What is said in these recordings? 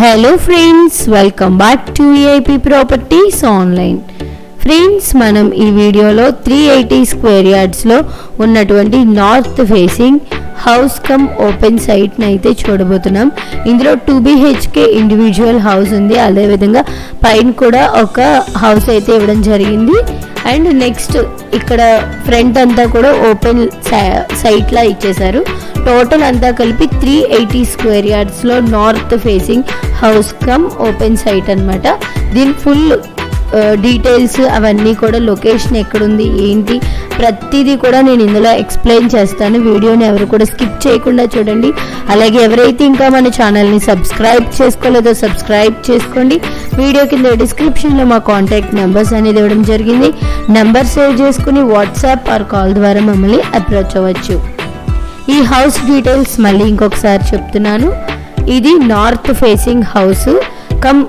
Hello friends welcome back to AP properties online friends మనం ఈ వీడియోలో త్రీ ఎయిటీ స్క్వేర్ యార్డ్స్లో ఉన్నటువంటి north facing house cum open సైట్ని అయితే చూడబోతున్నాం. ఇందులో టూ బీహెచ్కే ఇండివిజువల్ హౌస్ ఉంది. అదేవిధంగా పైన కూడా ఒక హౌస్ అయితే ఇవ్వడం జరిగింది. అండ్ నెక్స్ట్ ఇక్కడ ఫ్రంట్ అంతా కూడా ఓపెన్ సైట్లా ఇచ్చేశారు. టోటల్ అంతా కలిపి three eighty square యార్డ్స్లో north facing house cum open site అనమాట దీని ఫుల్ డీటెయిల్స్ అవన్నీ కూడా లొకేషన్ ఎక్కడుంది ఏంటి ప్రతిదీ కూడా నేను ఇందులో ఎక్స్ప్లెయిన్ చేస్తాను. వీడియోని ఎవరు కూడా స్కిప్ చేయకుండా చూడండి. అలాగే ఎవరైతే ఇంకా మన ఛానల్ని సబ్స్క్రైబ్ చేసుకోలేదో సబ్స్క్రైబ్ చేసుకోండి. వీడియో కింద డిస్క్రిప్షన్లో మా కాంటాక్ట్ నెంబర్స్ అనేది ఇవ్వడం జరిగింది. నెంబర్ సేవ్ చేసుకుని వాట్సాప్ ఆర్ కాల్ ద్వారా మమ్మల్ని అప్రోచ్ అవ్వచ్చు. ఈ హౌస్ డీటెయిల్స్ మళ్ళీ ఇంకొకసారి చెప్తున్నాను. ఇది నార్త్ ఫేసింగ్ హౌస్ కమ్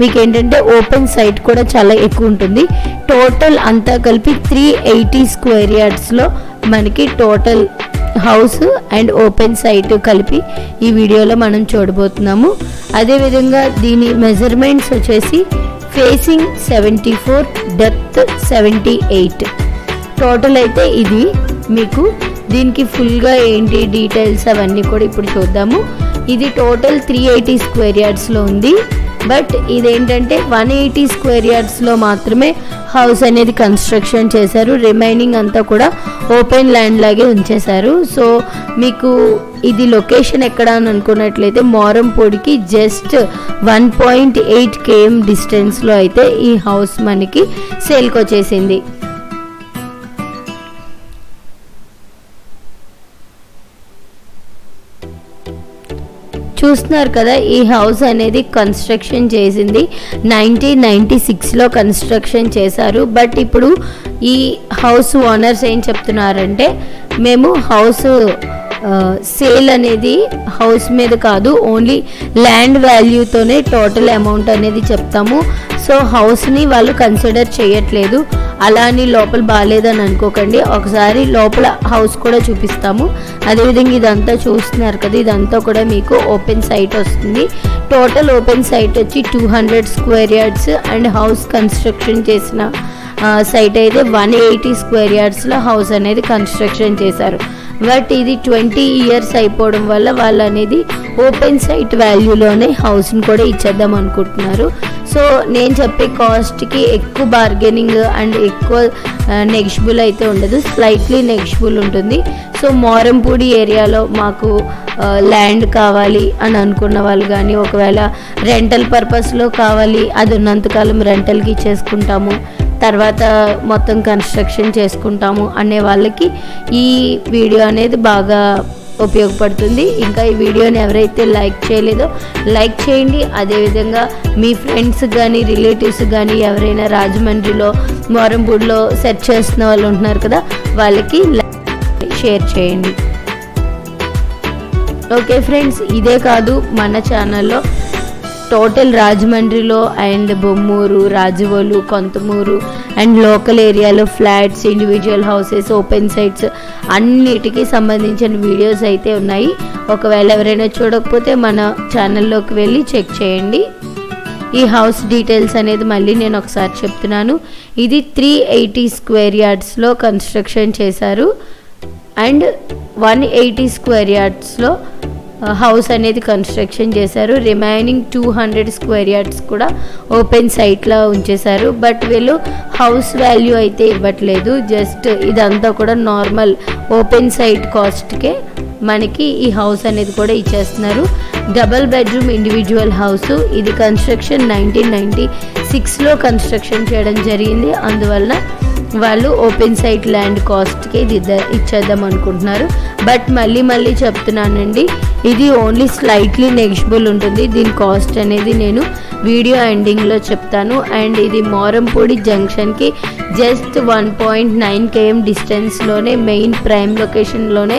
మీకు ఏంటంటే ఓపెన్ సైట్ కూడా చాలా ఎక్కువ ఉంటుంది టోటల్ అంతా కలిపి త్రీ ఎయిటీ స్క్వేర్ యార్డ్స్లో మనకి total house and open site కలిపి ఈ వీడియోలో మనం చూడబోతున్నాము. అదేవిధంగా దీని మెజర్మెంట్స్ వచ్చేసి facing seventy four depth seventy eight total అయితే ఇది మీకు దీనికి ఫుల్గా ఏంటి డీటెయిల్స్ అవన్నీ కూడా ఇప్పుడు చూద్దాము. ఇది టోటల్ త్రీ ఎయిటీ స్క్వేర్ యార్డ్స్లో ఉంది. బట్ ఇదేంటంటే వన్ ఎయిటీ స్క్వేర్ యార్డ్స్లో మాత్రమే హౌస్ అనేది కన్స్ట్రక్షన్ చేశారు. రిమైనింగ్ అంతా కూడా ఓపెన్ ల్యాండ్ లాగే ఉంచేశారు. సో మీకు ఇది లొకేషన్ ఎక్కడ అని అనుకున్నట్లయితే మోరంపూడికి just one point eight KM డిస్టెన్స్లో అయితే ఈ హౌస్ మనకి సేల్కి వచ్చేసింది. చూస్తున్నారు కదా ఈ హౌస్ అనేది కన్స్ట్రక్షన్ చేసింది. నైన్టీన్ నైంటీ సిక్స్లో కన్స్ట్రక్షన్ చేశారు. బట్ ఇప్పుడు ఈ హౌస్ ఓనర్స్ ఏం చెప్తున్నారంటే మేము హౌస్ సేల్ అనేది హౌస్ మీద కాదు ఓన్లీ ల్యాండ్ వాల్యూతోనే టోటల్ అమౌంట్ అనేది చెప్తాము. సో హౌస్ని వాళ్ళు కన్సిడర్ చేయట్లేదు. అలా అని లోపల బాగాలేదని అనుకోకండి. ఒకసారి లోపల హౌస్ కూడా చూపిస్తాము. అదేవిధంగా ఇదంతా చూస్తున్నారు కదా ఇదంతా కూడా మీకు ఓపెన్ సైట్ వస్తుంది. టోటల్ ఓపెన్ సైట్ వచ్చి two hundred square yards and house construction చేసిన సైట్ అయితే వన్ ఎయిటీ స్క్వేర్ యార్డ్స్లో హౌస్ అనేది కన్స్ట్రక్షన్ చేశారు. బట్ ఇది ట్వంటీ ఇయర్స్ అయిపోవడం వల్ల వాళ్ళు అనేది ఓపెన్ సైట్ వాల్యూలోనే హౌస్ని కూడా ఇచ్చేద్దాం అనుకుంటున్నారు. సో నేను చెప్పే కాస్ట్కి ఎక్కువ బార్గెనింగ్ అండ్ ఎక్కువ నెగిషిబుల్ అయితే ఉండదు. స్లైట్లీ నెగిషిబుల్ ఉంటుంది. సో మోరంపూడి ఏరియాలో మాకు ల్యాండ్ కావాలి అని అనుకున్న వాళ్ళు కానీ ఒకవేళ రెంటల్ పర్పస్లో కావాలి అది ఉన్నంతకాలం రెంటల్కి ఇచ్చేసుకుంటాము. తర్వాత మొత్తం కన్స్ట్రక్షన్ చేసుకుంటాము అనే వాళ్ళకి ఈ వీడియో అనేది బాగా ఉపయోగపడుతుంది. ఇంకా ఈ వీడియోని ఎవరైతే లైక్ చేయలేదో లైక్ చేయండి. అదేవిధంగా మీ ఫ్రెండ్స్ కానీ రిలేటివ్స్ కానీ ఎవరైనా రాజమండ్రిలో మోరంపూడిలో సెర్చ్ చేస్తున్న వాళ్ళు ఉంటున్నారు కదా వాళ్ళకి షేర్ చేయండి. ఓకే ఫ్రెండ్స్ ఇదే కాదు మన ఛానల్లో టోటల్ రాజమండ్రిలో and Bommuru Rajavolu Konthamuru and local ఏరియాలో flats individual houses open sites అన్నిటికీ సంబంధించిన వీడియోస్ అయితే ఉన్నాయి. ఒకవేళ ఎవరైనా చూడకపోతే మన ఛానల్లోకి వెళ్ళి చెక్ చేయండి. ఈ హౌస్ డీటెయిల్స్ అనేది మళ్ళీ నేను ఒకసారి చెప్తున్నాను. ఇది త్రీ ఎయిటీ స్క్వేర్ యార్డ్స్లో కన్స్ట్రక్షన్ చేశారు. అండ్ వన్ ఎయిటీ స్క్వేర్ యార్డ్స్లో హౌస్ అనేది కన్స్ట్రక్షన్ చేశారు. Remaining two hundred square yards కూడా ఓపెన్ సైట్లో ఉంచేశారు. బట్ వీళ్ళు హౌస్ వాల్యూ అయితే ఇవ్వట్లేదు. జస్ట్ ఇదంతా కూడా నార్మల్ ఓపెన్ సైట్ కాస్ట్కే మనకి ఈ హౌస్ అనేది కూడా ఇచ్చేస్తున్నారు. డబల్ బెడ్రూమ్ ఇండివిజువల్ హౌస్ ఇది కన్స్ట్రక్షన్ నైన్టీన్ నైంటీ సిక్స్లో కన్స్ట్రక్షన్ చేయడం జరిగింది. అందువలన వాళ్ళు ఓపెన్ సైట్ ల్యాండ్ కాస్ట్కి ఇది ఇచ్చేద్దాం అనుకుంటున్నారు. బట్ మళ్ళీ మళ్ళీ చెప్తున్నానండి ఇది ఓన్లీ స్లైట్లీ నెగ్జిబుల్ ఉంటుంది. దీని కాస్ట్ అనేది నేను వీడియో ఎండింగ్లో చెప్తాను. అండ్ ఇది Morampudi జంక్షన్కి just one point nine KM డిస్టెన్స్లోనే main prime లొకేషన్లోనే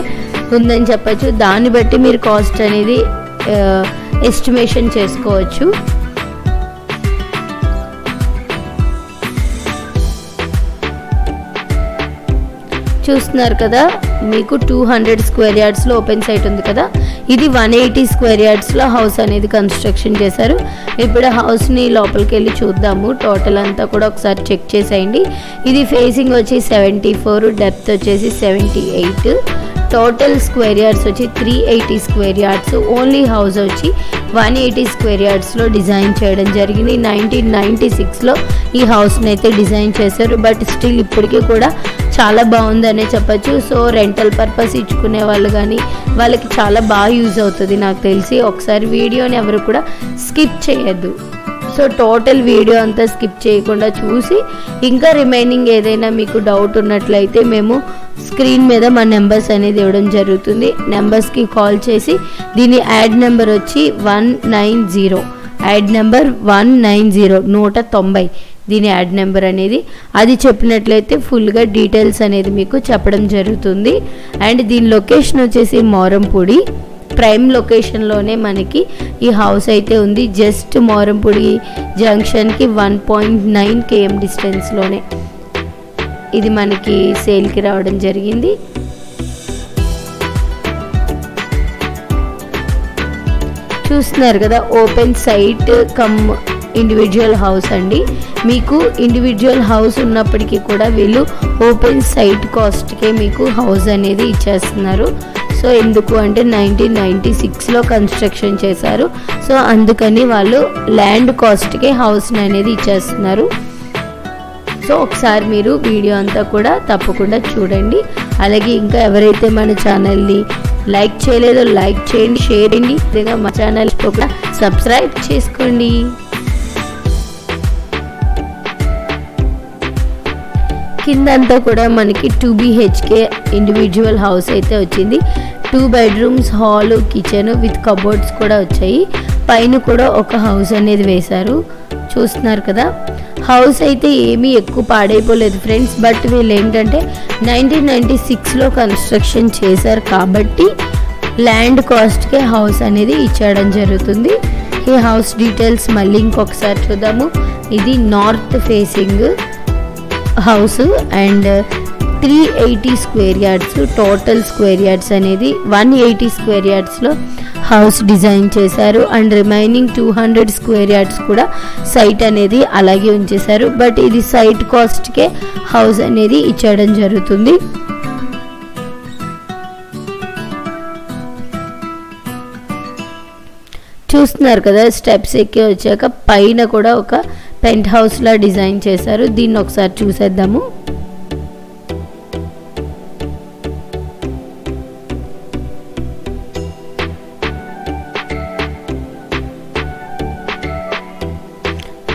ఉందని చెప్పచ్చు. దాన్ని బట్టి మీరు కాస్ట్ అనేది uh, ఎస్టిమేషన్ చేసుకోవచ్చు. చూస్తున్నారు కదా మీకు టూ హండ్రెడ్ స్క్వేర్ యార్డ్స్లో ఓపెన్ సైట్ ఉంది కదా. ఇది వన్ ఎయిటీ స్క్వేర్ యార్డ్స్లో హౌస్ అనేది కన్స్ట్రక్షన్ చేశారు. ఇప్పుడు హౌస్ని లోపలికి వెళ్ళి చూద్దాము. టోటల్ అంతా కూడా ఒకసారి చెక్ చేసేయండి. ఇది ఫేసింగ్ వచ్చి సెవెంటీ ఫోర్ డెప్త్ వచ్చేసి seventy eight total square yards వచ్చి three eighty square yards only house వచ్చి వన్ ఎయిటీ స్క్వేర్ యార్డ్స్లో డిజైన్ చేయడం జరిగింది. నైన్టీన్ నైంటీ సిక్స్లో ఈ హౌస్ని అయితే డిజైన్ చేశారు. బట్ స్టిల్ ఇప్పటికీ కూడా చాలా బాగుందనే చెప్పచ్చు. సో రెంటల్ పర్పస్ ఇచ్చుకునే వాళ్ళు కానీ వాళ్ళకి చాలా బాగా యూజ్ అవుతుంది నాకు తెలిసి. ఒకసారి వీడియోని ఎవరు కూడా స్కిప్ చేయొద్దు. సో టోటల్ వీడియో అంతా స్కిప్ చేయకుండా చూసి ఇంకా రిమైనింగ్ ఏదైనా మీకు డౌట్ ఉన్నట్లయితే మేము స్క్రీన్ మీద మా నెంబర్స్ అనేది ఇవ్వడం జరుగుతుంది. నెంబర్స్కి కాల్ చేసి దీని యాడ్ నెంబర్ వచ్చి one nine zero ad number one nine zero నూట తొంభై. దీని యాడ్ నెంబర్ అనేది. అది చెప్పినట్లయితే ఫుల్గా డీటెయిల్స్ అనేది మీకు చెప్పడం జరుగుతుంది. అండ్ దీని లొకేషన్ వచ్చేసి మోరంపూడి. ప్రైమ్ లొకేషన్లోనే మనకి ఈ హౌస్ అయితే ఉంది. జస్ట్ మోరంపూడి జంక్షన్కి వన్ పాయింట్ నైన్ కేఎం డిస్టెన్స్లోనే ఇది మనకి సేల్కి రావడం జరిగింది. చూస్తున్నారు కదా open site cum individual house అండి. మీకు ఇండివిజువల్ హౌస్ ఉన్నప్పటికీ కూడా వీళ్ళు ఓపెన్ సైట్ కాస్ట్కే మీకు హౌస్ అనేది ఇచ్చేస్తున్నారు. సో ఎందుకు అంటే నైన్టీన్ నైంటీ సిక్స్లో కన్స్ట్రక్షన్ చేశారు. సో అందుకని వాళ్ళు ల్యాండ్ కాస్ట్కే హౌస్ని అనేది ఇచ్చేస్తున్నారు. సో ఒకసారి మీరు వీడియో అంతా కూడా తప్పకుండా చూడండి. అలాగే ఇంకా ఎవరైతే మన ఛానల్ని లైక్ చేయలేదో లైక్ చేయండి షేర్ చేయండి. మా ఛానల్. కూడా సబ్స్క్రైబ్ చేసుకోండి. కిందంతా కూడా మనకి టూ బిహెచ్కే ఇండివిజువల్ హౌస్ అయితే వచ్చింది. Two bedrooms hall kitchen with cupboards కూడా వచ్చాయి. పైన కూడా ఒక హౌస్ అనేది వేశారు. చూస్తున్నారు కదా? హౌస్ అయితే ఏమీ ఎక్కువ పాడైపోలేదు ఫ్రెండ్స్ బట్ వీళ్ళు ఏంటంటే నైన్టీన్ నైంటీ సిక్స్లో కన్స్ట్రక్షన్ చేశారు కాబట్టి ల్యాండ్ కాస్ట్కే హౌస్ అనేది ఇచ్చేయడం జరుగుతుంది. ఈ హౌస్ డీటెయిల్స్ మళ్ళీ ఇంకొకసారి చూద్దాము. ఇది north facing house and three eighty square yards total square yards అనేది వన్ ఎయిటీ స్క్వేర్ యార్డ్స్లో హౌస్ డిజైన్ చేశారు. And remaining two hundred square yards కూడా సైట్ అనేది అలాగే ఉంచేశారు. బట్ ఇది సైట్ కాస్ట్కే హౌస్ అనేది ఇచ్చేయడం జరుగుతుంది. చూస్తున్నారు కదా స్టెప్స్ ఎక్కి వచ్చాక పైన కూడా ఒక పెంట్ హౌస్లా డిజైన్ చేశారు. దీన్ని ఒకసారి చూసేద్దాము.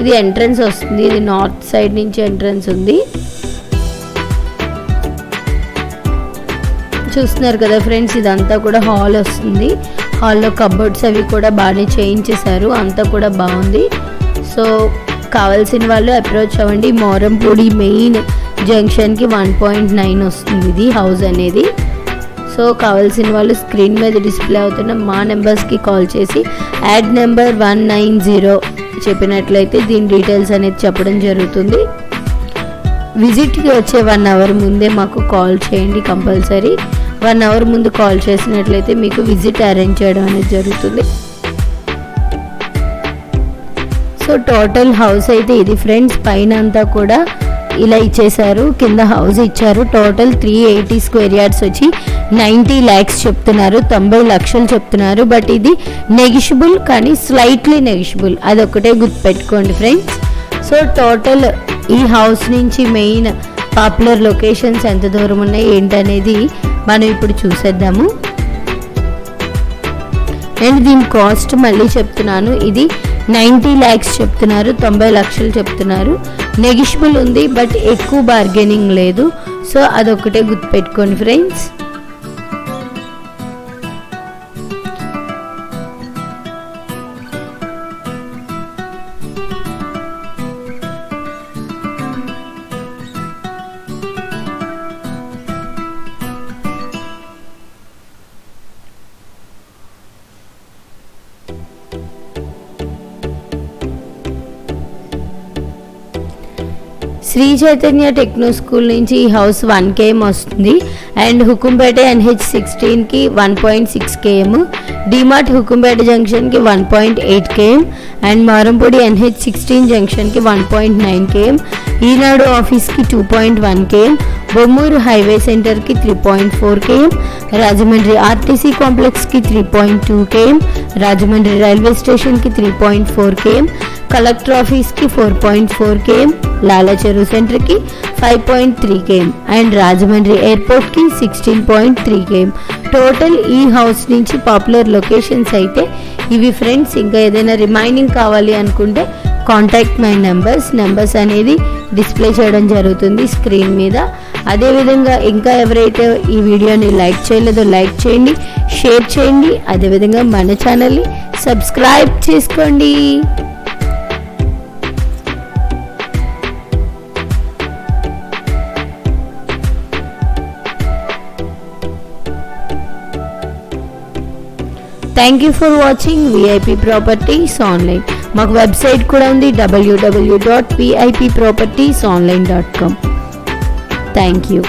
ఇది ఎంట్రన్స్ వస్తుంది. ఇది నార్త్ సైడ్ నుంచి ఎంట్రన్స్ ఉంది. చూస్తున్నారు కదా ఫ్రెండ్స్ ఇదంతా కూడా హాల్ వస్తుంది. హాల్లో కబోర్డ్స్ అవి కూడా బాగానే చేయించేశారు. అంతా కూడా బాగుంది. సో కావాల్సిన వాళ్ళు అప్రోచ్ అవ్వండి. మోరంపూడి మెయిన్ జంక్షన్కి వన్ పాయింట్ నైన్ వస్తుంది ఇది హౌస్ అనేది. సో కావాల్సిన వాళ్ళు స్క్రీన్ మీద డిస్ప్లే అవుతున్న మా నెంబర్స్కి కాల్ చేసి ad number one nine zero చెప్పినట్లయితే దీని డీటెయిల్స్ అనేది చెప్పడం జరుగుతుంది. విజిట్కి వచ్చే వన్ అవర్ ముందే మాకు కాల్ చేయండి కంపల్సరీ. వన్ అవర్ ముందు కాల్ చేసినట్లయితే మీకు విజిట్ అరేంజ్ చేయడం అనేది జరుగుతుంది. సో టోటల్ హౌస్ అయితే ఇది ఫ్రెండ్స్ పైన అంతా కూడా ఇలా ఇచ్చేశారు. కింద హౌస్ ఇచ్చారు. Total three eighty square yards వచ్చి నైంటీ ల్యాక్స్ చెప్తున్నారు. తొంభై లక్షలు చెప్తున్నారు. బట్ ఇది నెగిషిబుల్ కానీ స్లైట్లీ నెగిషిబుల్ అదొకటే గుర్తుపెట్టుకోండి ఫ్రెండ్స్ సో టోటల్ ఈ హౌస్ నుంచి మెయిన్ పాపులర్ లొకేషన్స్ ఎంత దూరం ఉన్నాయి ఏంటనేది మనం ఇప్పుడు చూసేద్దాము. అండ్ దీని కాస్ట్ మళ్ళీ చెప్తున్నాను. ఇది నైంటీ ల్యాక్స్ చెప్తున్నారు తొంభై లక్షలు చెప్తున్నారు. నెగిషిబుల్ ఉంది బట్ ఎక్కువ బార్గెనింగ్ లేదు. సో అదొకటే గుర్తుపెట్టుకోండి friends. Shri Chaitanya techno school నుంచి ఈ హౌస్ వన్ కేఎం వస్తుంది. And Hukumpeta NH సిక్స్టీన్కి one point six KM. DMart Hukumpeta జంక్షన్కి one point eight KM. And Morampudi NH sixteen జంక్షన్కి one point nine KM. Eenadu ఆఫీస్కి two point one KM. Bommuru highway సెంటర్కి three point four KM. Rajahmundry RTC కాంప్లెక్స్కి three point two KM. Rajahmundry railway స్టేషన్కి three point four KM. Collector ఆఫీస్కి four point four KM Lalacheru సెంటర్కి five point three KM and Rajahmundry ఎయిర్పోర్ట్కి sixteen point three KM total ఈ house నుంచి popular locations అయితే ఇవి friends ఇంకా ఏదైనా రిమైనింగ్ కావాలి అనుకుంటే కాంటాక్ట్ మై నెంబర్స్. నెంబర్స్ అనేది డిస్ప్లే చేయడం జరుగుతుంది స్క్రీన్ మీద. అదేవిధంగా ఇంకా ఎవరైతే ఈ వీడియోని లైక్ చేయలేదో లైక్ చేయండి షేర్ చేయండి. అదేవిధంగా మన ఛానల్ని సబ్స్క్రైబ్ చేసుకోండి. Thank you for watching VIP properties online మాకు వెబ్సైట్ కూడా ఉంది W W dot VIP properties online dot com thank you